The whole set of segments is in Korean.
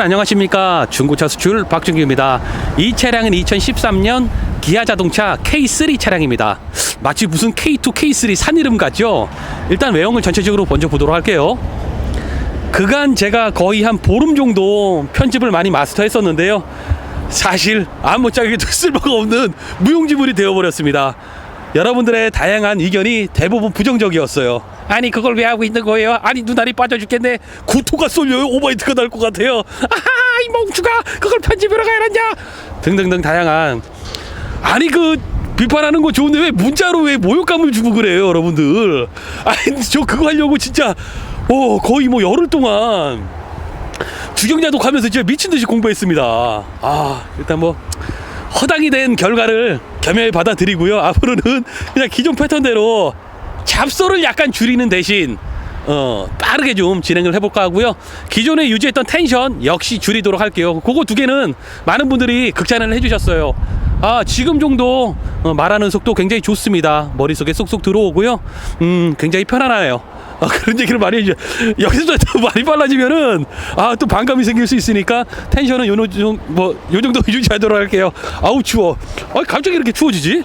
안녕하십니까. 중고차 수출 박준규입니다. 이 차량은 2013년 기아 자동차 K3 차량입니다. 마치 무슨 K2 K3 산 이름 같죠? 일단 외형을 전체적으로 먼저 보도록 할게요. 그간 제가 거의 한 보름 정도 편집을 많이 마스터 했었는데요. 사실 아무짝에도 쓸모가 없는 무용지물이 되어버렸습니다 여러분들의 다양한 의견이 대부분 부정적이었어요. 아니 그걸 왜 하고 있는 거예요? 아니 눈알이 빠져 죽겠네. 구토가 쏠려요. 오바이트가 날 것 같아요. 아하 이 멍충아 그걸 편집으로 가야하냐 등등등 다양한 아니 그 비판하는 거 좋은데 왜 문자로 왜 모욕감을 주고 그래요 여러분들 아니 저 그거 하려고 진짜 어 거의 뭐 열흘 동안 주경자도 가면서 진짜 미친 듯이 공부했습니다. 아 일단 뭐 허당이 된 결과를 겸허히 받아들이고요. 앞으로는 그냥 기존 패턴대로 잡소를 약간 줄이는 대신 어 빠르게 좀 진행을 해볼까 하고요. 기존에 유지했던 텐션 역시 줄이도록 할게요. 그거 두 개는 많은 분들이 극찬을 해주셨어요. 아 지금 정도 어, 말하는 속도 굉장히 좋습니다. 머릿속에 쏙쏙 들어오고요. 음 굉장히 편안해요. 아, 그런 얘기를 많이 해주죠. 여기서 또 많이 빨라지면은 아 또 반감이 생길 수 있으니까 텐션은 요 정도 뭐요 정도 유지하도록 할게요. 아우 추워. 아 갑자기 이렇게 추워지지?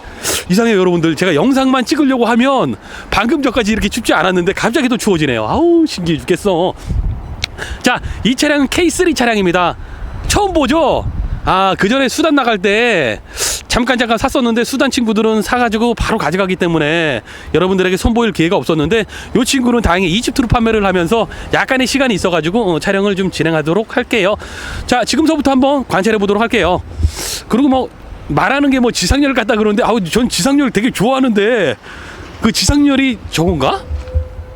이상해요 여러분들. 제가 영상만 찍으려고 하면 방금 전까지 이렇게 춥지 않았는데 갑자기 또 추워지네요. 아우 신기해 죽겠어. 자, 이 차량은 K3 차량입니다. 처음 보죠? 아, 그 전에 수단 나갈 때 잠깐 잠깐 샀었는데 수단 친구들은 사가지고 바로 가져가기 때문에 여러분들에게 선보일 기회가 없었는데 이 친구는 다행히 이집트로 판매를 하면서 약간의 시간이 있어가지고 어, 촬영을 좀 진행하도록 할게요. 자, 지금서부터 한번 관찰해 보도록 할게요. 그리고 뭐 말하는 게 뭐 지상열 같다 그러는데 아우 전 지상열 되게 좋아하는데 그 지상열이 저건가?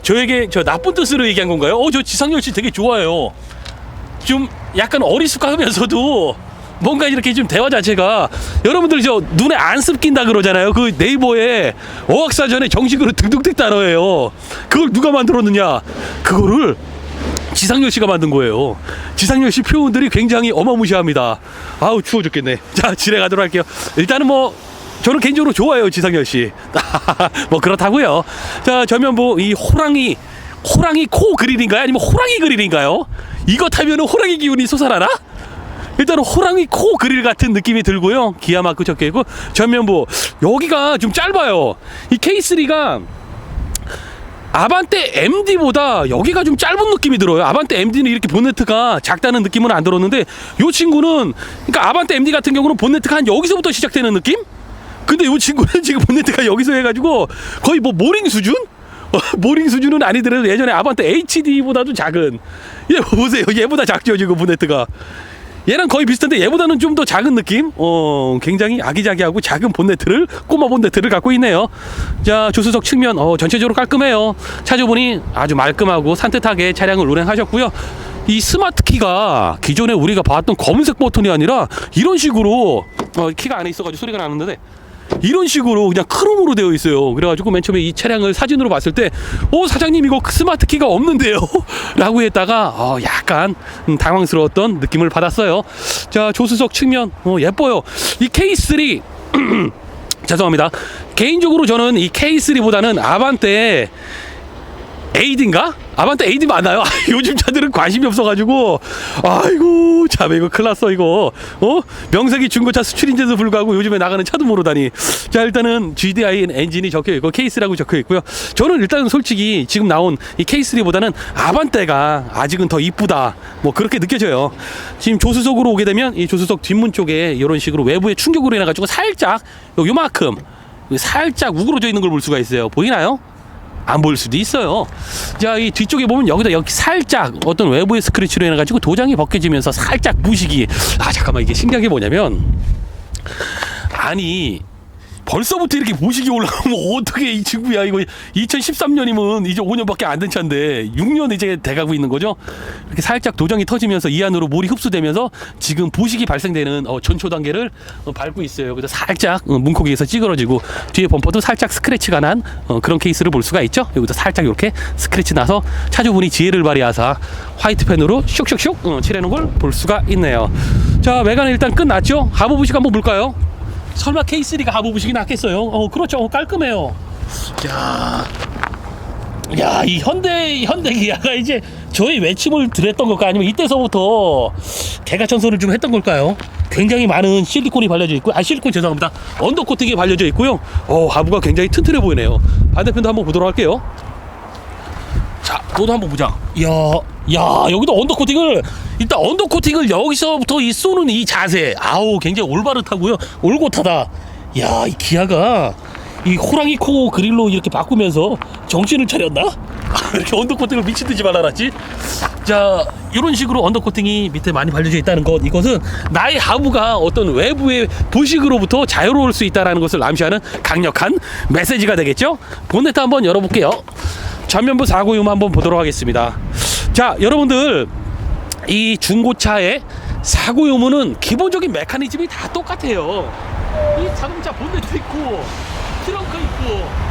저에게 저 나쁜 뜻으로 얘기한 건가요? 어, 저 지상열 씨 되게 좋아요. 좀 약간 어리숙하면서도 뭔가 이렇게 좀 대화 자체가 여러분들 저 눈에 안 습긴다 그러잖아요. 그 네이버에 어학사전에 정식으로 등등등 단어예요. 그걸 누가 만들었느냐? 그거를 지상렬 씨가 만든 거예요. 지상렬 씨 표현들이 굉장히 어마무시합니다. 아우 추워 죽겠네. 자 진행하도록 할게요. 일단은 뭐 저는 개인적으로 좋아요 지상렬 씨. 뭐 그렇다고요. 자 전면부 이 호랑이 호랑이 코 그릴인가요? 아니면 호랑이 그릴인가요? 이거 타면은 호랑이 기운이 솟아나나? 일단은 호랑이 코 그릴 같은 느낌이 들고요. 기아 마크 적혀 있고 전면부 여기가 좀 짧아요. 이 K3가 아반떼 MD보다 여기가 좀 짧은 느낌이 들어요. 아반떼 MD는 이렇게 본네트가 작다는 느낌은 안 들었는데 이 친구는 그러니까 아반떼 MD 같은 경우는 본네트가 한 여기서부터 시작되는 느낌? 근데 이 친구는 지금 본네트가 여기서 해가지고 거의 뭐 모링 수준? 어, 모링 수준은 아니더라도 예전에 아반떼 HD보다도 작은 얘 보세요 얘보다 작죠 지금 본네트가 얘랑 거의 비슷한데 얘보다는 좀 더 작은 느낌? 어, 굉장히 아기자기하고 작은 본네트를, 꼬마 본네트를 갖고 있네요. 자, 조수석 측면, 어, 전체적으로 깔끔해요. 차주분이 아주 말끔하고 산뜻하게 차량을 운행하셨고요. 이 스마트 키가 기존에 우리가 봤던 검은색 버튼이 아니라 이런 식으로, 어, 키가 안에 있어가지고 소리가 나는데 이런 식으로 그냥 크롬으로 되어 있어요. 그래가지고 맨 처음에 이 차량을 사진으로 봤을 때, 어, 사장님 이거 스마트 키가 없는데요? 라고 했다가, 어, 약간 음, 당황스러웠던 느낌을 받았어요. 자, 조수석 측면, 어, 예뻐요. 이 K3, 죄송합니다. 개인적으로 저는 이 K3보다는 아반떼 에이드인가? 아반떼 에이드 맞나요? 요즘 차들은 관심이 없어가지고 아이고 참 이거 큰일 났어 이거 어? 명색이 중고차 수출인데도 불구하고 요즘에 나가는 차도 모르다니 자 일단은 GDI 엔진이 적혀있고 케이스라고 적혀있고요 저는 일단 솔직히 지금 나온 이 K3보다는 아반떼가 아직은 더 이쁘다 뭐 그렇게 느껴져요 지금 조수석으로 오게 되면 이 조수석 뒷문 쪽에 이런 식으로 외부의 충격으로 인해 가지고 살짝 요- 요만큼 살짝 우그러져 있는 걸 볼 수가 있어요 보이나요? 안 보일 수도 있어요. 자, 이 뒤쪽에 보면 여기다 여기 살짝 어떤 외부의 스크래치로 인해 가지고 도장이 벗겨지면서 살짝 부식이 아 잠깐만 이게 신기한 게 뭐냐면 아니 벌써부터 이렇게 보식이 올라오면 어떻게 이 친구야. 이거 2013년이면 이제 5년밖에 안 된 차인데 6년 이제 돼가고 있는 거죠? 이렇게 살짝 도장이 터지면서 이 안으로 물이 흡수되면서 지금 부식이 발생되는 어, 전초 단계를 어, 밟고 있어요. 그래서 살짝 어, 문콕에서 찌그러지고 뒤에 범퍼도 살짝 스크래치가 난 어, 그런 케이스를 볼 수가 있죠? 여기도 살짝 이렇게 스크래치 나서 차주분이 지혜를 발휘하사 화이트 펜으로 슉슉슉 어, 칠해놓은 걸 볼 수가 있네요. 자 외관은 일단 끝났죠? 하부 부식 한번 볼까요 설마 K3가 하부 부식이 낫겠어요? 어, 그렇죠. 어, 깔끔해요. 야, 야, 야, 이 현대 현대 기아가 이제 저희 외침을 드렸던 걸까 아니면 이때서부터 개가천선을 좀 했던 걸까요? 굉장히 많은 실리콘이 발려져 있고, 아 실리콘 죄송합니다. 언더 코팅이 발려져 있고요. 어, 하부가 굉장히 튼튼해 보이네요. 반대편도 한번 보도록 할게요. 자, 너도 한번 보자. 야, 야, 여기도 언더 코팅을 일단 언더 코팅을 여기서부터 이 쏘는 이 자세, 아우 굉장히 올바르다고요. 올곧하다. 야, 이 기아가 이 호랑이 코 그릴로 이렇게 바꾸면서 정신을 차렸나? 이렇게 언더 코팅을 미친 듯이 발라놨지. 자, 이런 식으로 언더 코팅이 밑에 많이 발려져 있다는 것, 이것은 나의 하부가 어떤 외부의 부식으로부터 자유로울 수 있다는 것을 암시하는 강력한 메시지가 되겠죠. 본네트 한번 열어볼게요. 전면부 496 한번 보도록 하겠습니다. 자, 여러분들 이 중고차의 사고 유무는 기본적인 메커니즘이 다 똑같아요. 이 자동차 본네트 있고 트렁크 있고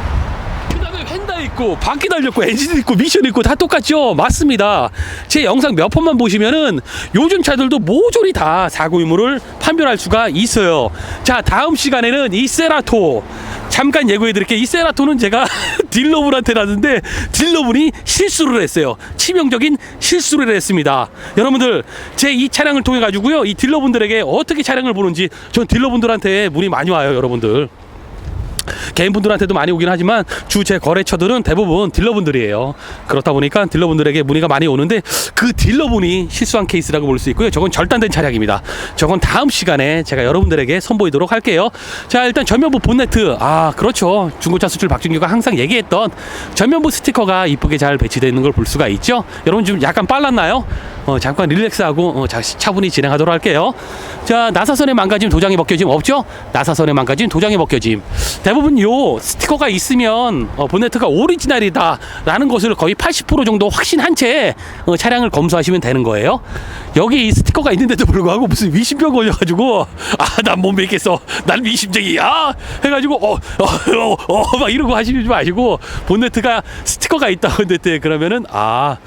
휀다 있고 바퀴 달렸고 엔진 있고 미션 있고 다 똑같죠? 맞습니다. 제 영상 몇 번만 보시면은 요즘 차들도 모조리 다 사고 유무를 판별할 수가 있어요. 자 다음 시간에는 이 세라토. 잠깐 예고해 드릴게요 이 세라토는 제가 딜러분한테 놨는데 딜러분이 실수를 했어요. 치명적인 실수를 했습니다. 여러분들 제 이 차량을 통해 가지고요 이 딜러분들에게 어떻게 차량을 보는지 전 딜러분들한테 문의 많이 와요 여러분들 개인분들한테도 많이 오긴 하지만 주 제 거래처들은 대부분 딜러분들이에요. 그렇다 보니까 딜러분들에게 문의가 많이 오는데 그 딜러분이 실수한 케이스라고 볼 수 있고요. 저건 절단된 차량입니다. 저건 다음 시간에 제가 여러분들에게 선보이도록 할게요. 자 일단 전면부 본네트 아 그렇죠. 중고차 수출 박준규가 항상 얘기했던 전면부 스티커가 이쁘게 잘 배치되어 있는 걸 볼 수가 있죠. 여러분 좀 약간 빨랐나요? 어, 잠깐 릴렉스하고 어, 자, 차분히 진행하도록 할게요. 자 나사선에 망가짐 도장이 벗겨짐 없죠? 나사선에 망가짐 도장이 벗겨짐 대부분 요 스티커가 있으면 어, 본네트가 오리지널이다라는 것을 거의 80% 정도 확신한 채 어, 차량을 검수하시면 되는 거예요. 여기 이 스티커가 있는데도 불구하고 무슨 위심병 걸려가지고 아 난 못 믿겠어 난 위심쟁이야 해가지고 어 어어막 이러고 하시지 마시고 본네트가 스티커가 있다 본네트에 그러면은 아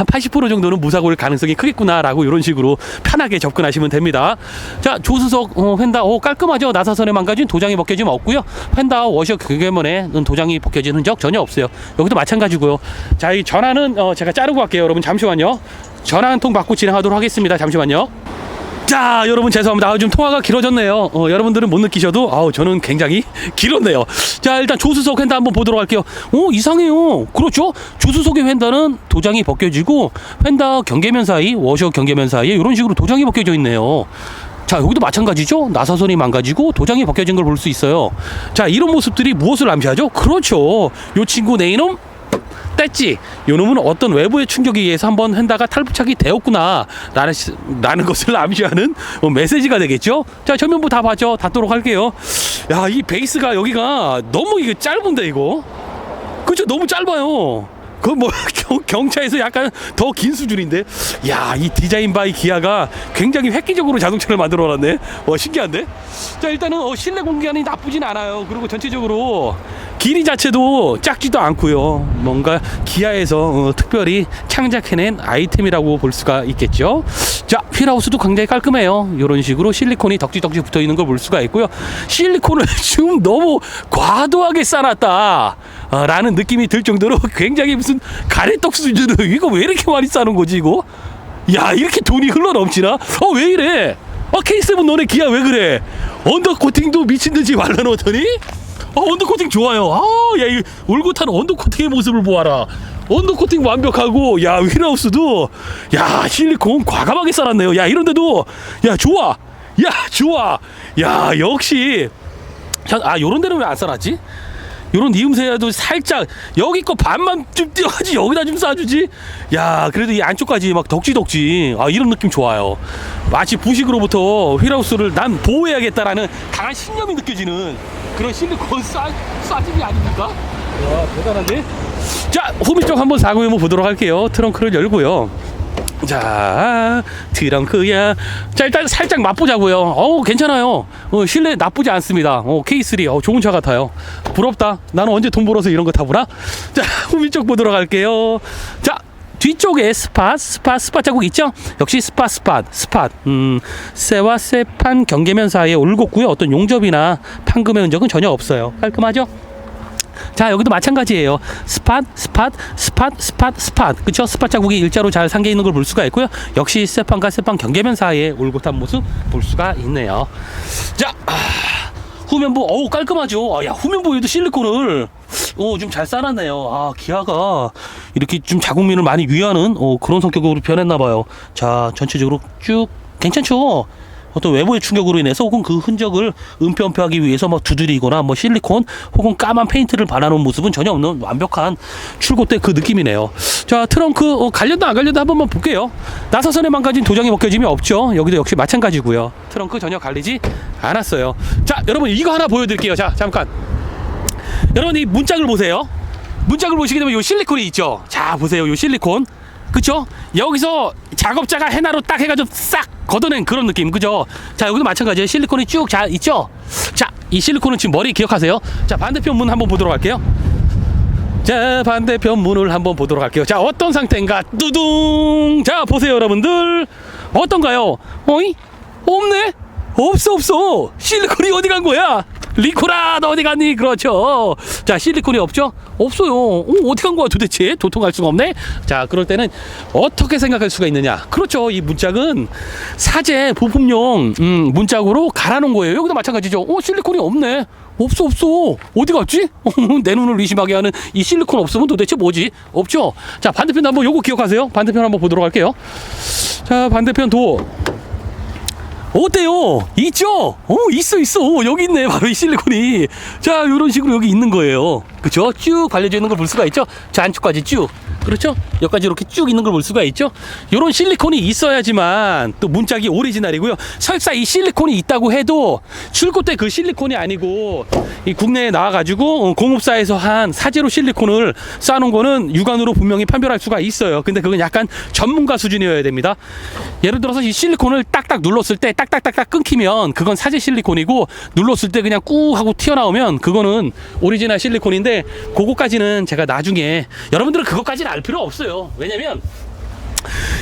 한 80% 정도는 무사고일 가능성이 크겠구나라고 이런 식으로 편하게 접근하시면 됩니다. 자 조수석 어, 휀다 오 깔끔하죠? 나사선에 망가진 도장이 벗겨짐 없고요. 휀다 워셔 교개면에는 도장이 벗겨진 흔적 전혀 없어요. 여기도 마찬가지고요. 자 이 전화는 어, 제가 자르고 갈게요 여러분. 잠시만요. 전화 한 통 받고 진행하도록 하겠습니다. 잠시만요 자 여러분 죄송합니다. 아, 좀 통화가 길어졌네요. 어, 여러분들은 못 느끼셔도 아우 저는 굉장히 길었네요. 자 일단 조수석 휀다 한번 보도록 할게요. 오 이상해요. 그렇죠? 조수석의 휀다는 도장이 벗겨지고 휀다 경계면 사이 워셔 경계면 사이에 이런 식으로 도장이 벗겨져 있네요. 자 여기도 마찬가지죠? 나사선이 망가지고 도장이 벗겨진 걸 볼 수 있어요. 자 이런 모습들이 무엇을 암시하죠? 그렇죠. 요 친구 내 이놈 뗐지. 요 놈은 어떤 외부의 충격에 의해서 한번 핸다가 탈부착이 되었구나. 라는, 시- 라는 것을 암시하는 어, 메시지가 되겠죠? 자 전면부 다 봤죠 닫도록 할게요. 야 이 베이스가 여기가 너무 이게 짧은데 이거? 그죠 너무 짧아요 그 뭐 경차에서 약간 더 긴 수준인데? 야 이 디자인 바이 기아가 굉장히 획기적으로 자동차를 만들어 놨네. 와 신기한데? 자 일단은 어, 실내 공간이 나쁘진 않아요. 그리고 전체적으로 길이 자체도 작지도 않고요. 뭔가 기아에서 어, 특별히 창작해낸 아이템이라고 볼 수가 있겠죠? 자 휠하우스도 굉장히 깔끔해요. 이런 식으로 실리콘이 덕지덕지 붙어 있는 걸 볼 수가 있고요. 실리콘을 지금 너무 과도하게 쌓았다 어, 라는 느낌이 들 정도로 굉장히 무슨 가래떡 수준으로 이거 왜 이렇게 많이 싸는 거지 이거? 야 이렇게 돈이 흘러 넘치나? 어 왜 이래? 어 K7 너네 기아 왜 그래? 언더 코팅도 미친 듯이 발라놓더니? 어 언더 코팅 좋아요. 아야이 울긋한 언더 코팅의 모습을 보아라. 언더 코팅 완벽하고 야 휠하우스도 야 실리콘 과감하게 쌓았네요. 야 이런데도 야 좋아. 야 좋아. 야 역시 전- 아 요런 데는 왜안 써놨지? 요런 이음새라도 살짝 여기 거 반만 좀 띄워가지 여기다 좀 쏴주지? 야 그래도 이 안쪽까지 막 덕지덕지. 아 이런 느낌 좋아요. 마치 부식으로부터 휠하우스를 난 보호해야겠다라는 강한 신념이 느껴지는 그런 실리콘 쏴, 쏴짐이 아닙니까? 와 대단한데? 자 후미 쪽 한번 사고 한번 보도록 할게요. 트렁크를 열고요 자 트렁크야. 자 일단 살짝 맛보자고요. 어우 괜찮아요. 어, 실내 나쁘지 않습니다. 어, K3 어, 좋은 차 같아요. 부럽다. 나는 언제 돈 벌어서 이런 거 타보나? 자 후미 쪽 보도록 할게요. 자 뒤쪽에 스팟 스팟 스팟 자국 있죠? 역시 스팟 스팟 스팟. 음 쇠와 쇠판 경계면 사이에 올곧고요. 어떤 용접이나 판금의 흔적은 전혀 없어요. 깔끔하죠 자 여기도 마찬가지예요. 스팟, 스팟, 스팟, 스팟, 스팟. 그쵸? 스팟 자국이 일자로 잘 상겨 있는 걸 볼 수가 있고요. 역시 스판과 스판 경계면 사이에 올곧한 모습 볼 수가 있네요. 자, 아, 후면부 어우 깔끔하죠. 아, 야 후면부에도 실리콘을 어, 좀잘 쌓아놨네요. 아, 기아가 이렇게 좀 자국민을 많이 위하는 어, 그런 성격으로 변했나 봐요. 자, 전체적으로 쭉 괜찮죠? 어떤 외부의 충격으로 인해서 혹은 그 흔적을 은폐은폐하기 위해서 뭐 두드리거나 뭐 실리콘 혹은 까만 페인트를 발라놓은 모습은 전혀 없는 완벽한 출고 때 그 느낌이네요. 자 트렁크 어, 갈렸다 안 갈렸다 한 번만 볼게요. 나사선에 망가진 도장이 벗겨짐이 없죠. 여기도 역시 마찬가지고요. 트렁크 전혀 갈리지 않았어요. 자 여러분 이거 하나 보여드릴게요. 자 잠깐 여러분 이 문짝을 보세요. 문짝을 보시게 되면 요 실리콘이 있죠. 자 보세요 요 실리콘. 그쵸? 여기서 작업자가 해나로 딱 해가지고 싹 걷어낸 그런 느낌 그죠? 자 여기도 마찬가지예요 실리콘이 쭉자 있죠? 자 이 실리콘은 지금 머리 기억하세요? 자 반대편 문 한번 보도록 할게요 자 반대편 문을 한번 보도록 할게요 자 어떤 상태인가 두둥 자 보세요 여러분들 어떤가요? 어이? 없네? 없어 없어 실리콘이 어디 간 거야? 리코라 너 어디 갔니? 그렇죠. 자 실리콘이 없죠? 없어요. 어, 어디 간 거야 도대체? 도통할 수가 없네. 자 그럴 때는 어떻게 생각할 수가 있느냐? 그렇죠. 이 문짝은 사제 부품용 음, 문짝으로 갈아놓은 거예요. 여기도 마찬가지죠. 어 실리콘이 없네. 없어 없어. 어디 갔지? 내 눈을 의심하게 하는 이 실리콘 없으면 도대체 뭐지? 없죠? 자 반대편도 한번 요거 기억하세요. 반대편 한번 보도록 할게요. 자 반대편 도 어때요? 있죠? 어 있어 있어 여기 있네 바로 이 실리콘이 자 이런 식으로 여기 있는 거예요 그쵸? 쭉 발려져 있는 걸 볼 수가 있죠? 자 안쪽까지 쭉 그렇죠? 여기까지 이렇게 쭉 있는 걸 볼 수가 있죠? 이런 실리콘이 있어야지만 또 문짝이 오리지널이고요 설사 이 실리콘이 있다고 해도 출고 때 그 실리콘이 아니고 이 국내에 나와가지고 어, 공업사에서 한 사제로 실리콘을 쌓아놓은 거는 육안으로 분명히 판별할 수가 있어요 근데 그건 약간 전문가 수준이어야 됩니다 예를 들어서 이 실리콘을 딱딱 눌렀을 때 딱딱딱딱 끊기면 그건 사제 실리콘이고 눌렀을 때 그냥 꾸 하고 튀어나오면 그거는 오리지널 실리콘인데 그거까지는 제가 나중에 여러분들은 그것까지는 알 필요 없어요 왜냐면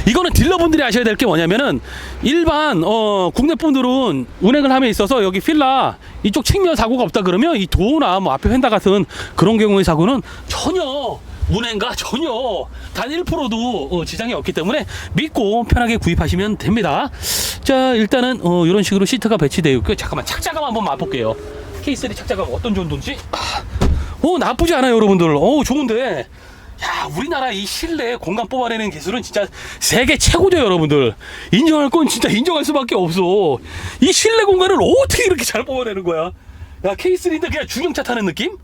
이거는 딜러분들이 아셔야 될 게 뭐냐면은 일반 어 국내 분들은 운행을 함에 있어서 여기 필라 이쪽 측면 사고가 없다 그러면 이 도어나 뭐 앞에 휀다 같은 그런 경우의 사고는 전혀 운행과 전혀 단 1%도 어, 지장이 없기 때문에 믿고 편하게 구입하시면 됩니다. 자 일단은 어, 이런 식으로 시트가 배치되어 있고요. 잠깐만 착자감 한번 맛볼게요. K3 착자감 어떤 정도인지. 아, 오 나쁘지 않아요 여러분들. 오 좋은데. 야, 우리나라 이 실내 공간 뽑아내는 기술은 진짜 세계 최고죠, 여러분들. 인정할 건 진짜 인정할 수밖에 없어. 이 실내 공간을 어떻게 이렇게 잘 뽑아내는 거야? 야, K3인데 그냥 중형차 타는 느낌?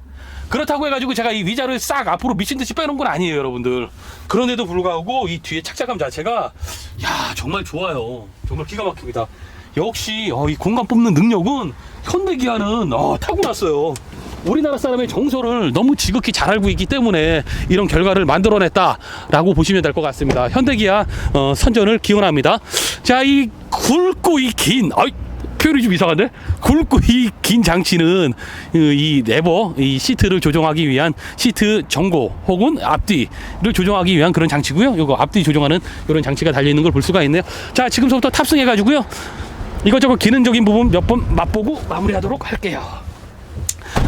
그렇다고 해가지고 제가 이 위자를 싹 앞으로 미친 듯이 빼놓은 건 아니에요, 여러분들. 그런데도 불구하고 이 뒤에 착자감 자체가, 야, 정말 좋아요. 정말 기가 막힙니다. 역시, 어, 이 공간 뽑는 능력은 현대기아는, 어, 타고났어요. 우리나라 사람의 정서를 너무 지극히 잘 알고 있기 때문에 이런 결과를 만들어냈다라고 보시면 될 것 같습니다. 현대기아 어, 선전을 기원합니다. 자, 이 굵고 이 긴, 아이, 표현이 좀 이상한데? 굵고 이 긴 장치는 어, 이 레버, 이 시트를 조정하기 위한 시트 전고 혹은 앞뒤를 조정하기 위한 그런 장치고요. 이거 앞뒤 조정하는 이런 장치가 달려 있는 걸 볼 수가 있네요. 자, 지금부터 탑승해 가지고요. 이것저것 기능적인 부분 몇 번 맛보고 마무리하도록 할게요.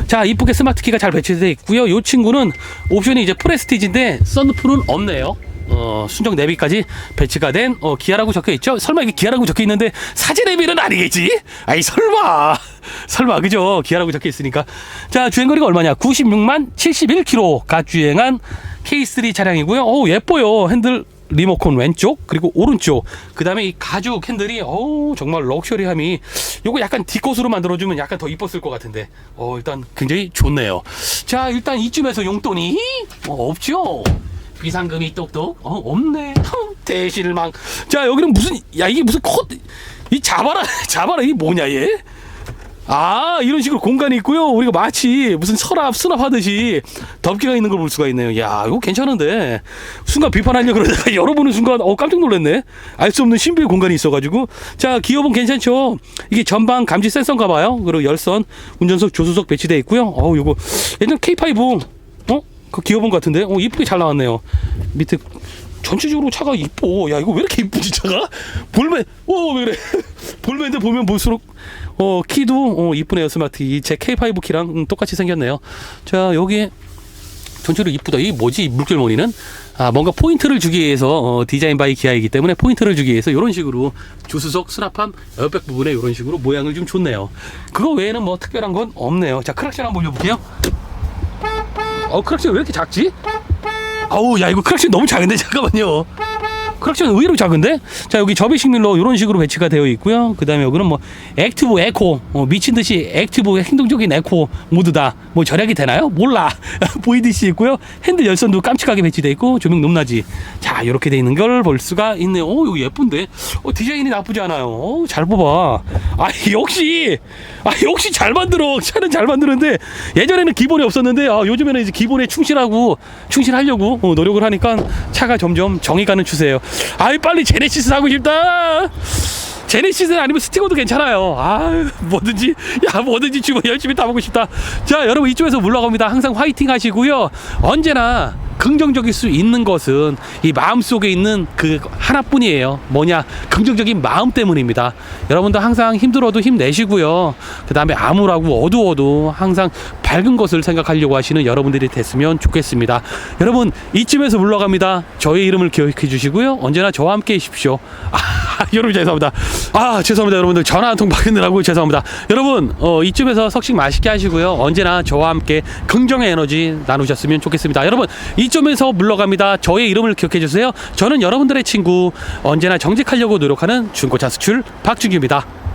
자 이쁘게 스마트 키가 잘 배치되어 있고요. 이 친구는 옵션이 이제 프레스티지인데 썬루프는 없네요. 어, 순정 내비까지 배치가 된 어, 기아라고 적혀 있죠? 설마 이게 기아라고 적혀 있는데 사진 내비는 아니겠지? 아이 설마. 설마 그죠? 기아라고 적혀 있으니까. 자 주행거리가 얼마냐? 96만 71km가 주행한 K3 차량이고요. 오 예뻐요. 핸들 리모컨 왼쪽 그리고 오른쪽. 그 다음에 이 가죽 핸들이 어우 정말 럭셔리함이. 요거 약간 뒷것으로 만들어주면 약간 더 이뻤을 것 같은데. 어 일단 굉장히 좋네요. 자 일단 이쯤에서 용돈이 어, 없죠? 비상금이 똑똑 어 없네. 대실망. 자 여기는 무슨 야 이게 무슨 컷이 잡아라 잡아라 이게 뭐냐 얘 아 이런 식으로 공간이 있고요. 우리가 마치 무슨 서랍 수납하듯이 덮개가 있는 걸 볼 수가 있네요. 야 이거 괜찮은데. 순간 비판하려고 그러다가 열어보는 순간 어 깜짝 놀랐네. 알 수 없는 신비의 공간이 있어가지고. 자 기어본 괜찮죠? 이게 전방 감지 센서인가 봐요. 그리고 열선 운전석 조수석 배치되어 있고요. 어우 요거 예전 K5 어? 그 기어본 같은데? 어 이쁘게 잘 나왔네요. 밑에 전체적으로 차가 이뻐. 야 이거 왜 이렇게 이쁘지 차가? 볼맨, 어왜 그래? 볼맨들 보면 볼수록 어 키도 어 이쁘네요 스마트. 이제 K5 키랑 음, 똑같이 생겼네요. 자 여기 전체로 이쁘다. 뭐지? 이 물결 무늬는? 아, 뭔가 포인트를 주기 위해서 어, 디자인 바이 기아이기 때문에 포인트를 주기 위해서 이런 식으로 조수석 수납함 에어백 부분에 이런 식으로 모양을 좀 줬네요. 그거 외에는 뭐 특별한 건 없네요. 자, 크락션 한번 올려볼게요. 어, 크락션 왜 이렇게 작지? 아우, 야, 이거 크락션 너무 작은데? 잠깐만요. 크락션 의외로 작은데? 자, 여기 접이식 밀러 이런 식으로 배치가 되어 있고요. 그 다음에 여기는 뭐 액티브 에코, 어, 미친 듯이 액티브 행동적인 에코 모두다. 뭐 절약이 되나요? 몰라. VDC 있고요. 핸들 열선도 깜찍하게 배치되어 있고 조명 높낮이. 자, 이렇게 돼 있는 걸 볼 수가 있네요. 오, 이거 예쁜데? 어, 디자인이 나쁘지 않아요. 어, 잘 뽑아. 아, 역시, 아, 역시 잘 만들어. 차는 잘 만드는데 예전에는 기본이 없었는데 아, 요즘에는 이제 기본에 충실하고 충실하려고 어, 노력을 하니까 차가 점점 정이 가는 추세예요. 아이 빨리 제네시스 사고 싶다. 제네시스는 아니면 스티거도 괜찮아요. 아 뭐든지 야 뭐든지 주문 열심히 타보고 싶다. 자 여러분 이쪽에서 물러갑니다. 항상 화이팅 하시고요. 언제나 긍정적일 수 있는 것은 이 마음 속에 있는 그 하나뿐이에요. 뭐냐 긍정적인 마음 때문입니다. 여러분도 항상 힘들어도 힘내시고요. 그 다음에 암울하고 어두워도 항상 밝은 것을 생각하려고 하시는 여러분들이 됐으면 좋겠습니다. 여러분 이쯤에서 물러갑니다. 저의 이름을 기억해 주시고요. 언제나 저와 함께 해주십시오. 아, 여러분 죄송합니다. 아 죄송합니다 여러분들 전화 한 통 받느라고 죄송합니다. 여러분 어, 이쯤에서 석식 맛있게 하시고요. 언제나 저와 함께 긍정의 에너지 나누셨으면 좋겠습니다. 여러분 이쯤에서 물러갑니다. 저의 이름을 기억해 주세요. 저는 여러분들의 친구 언제나 정직하려고 노력하는 중고차 수출 박준규입니다.